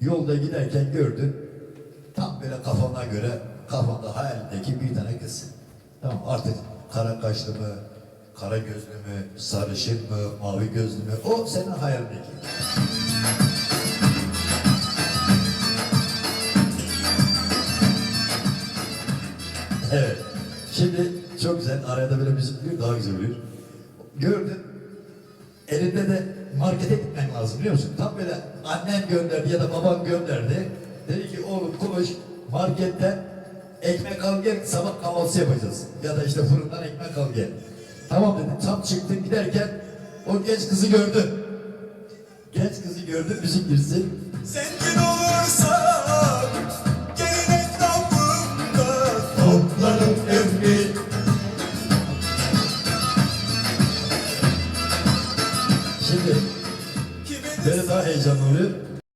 Yolda giderken gördün. Tam böyle kafana göre kafanda hayalindeki bir tane kız. Tamam artık kara kaşlı mı, kara gözlü mü, sarışın mı, mavi gözlü mü? O senin hayalindeki. Evet. Şimdi çok güzel. Araya da böyle müzik giriyor. Daha güzel oluyor. Gördün. Elinde de markete gitmen lazım biliyor musun? Tam böyle annen gönderdi ya da baban gönderdi. Dedi ki oğlum konuş marketten ekmek al gel sabah kahvaltısı yapacağız. Ya da işte fırından ekmek al gel. Tamam dedim. Tam çıktım giderken o genç kızı gördü. Genç kızı gördü müzik girsin. Şimdi böyle daha heyecanlı oluyor.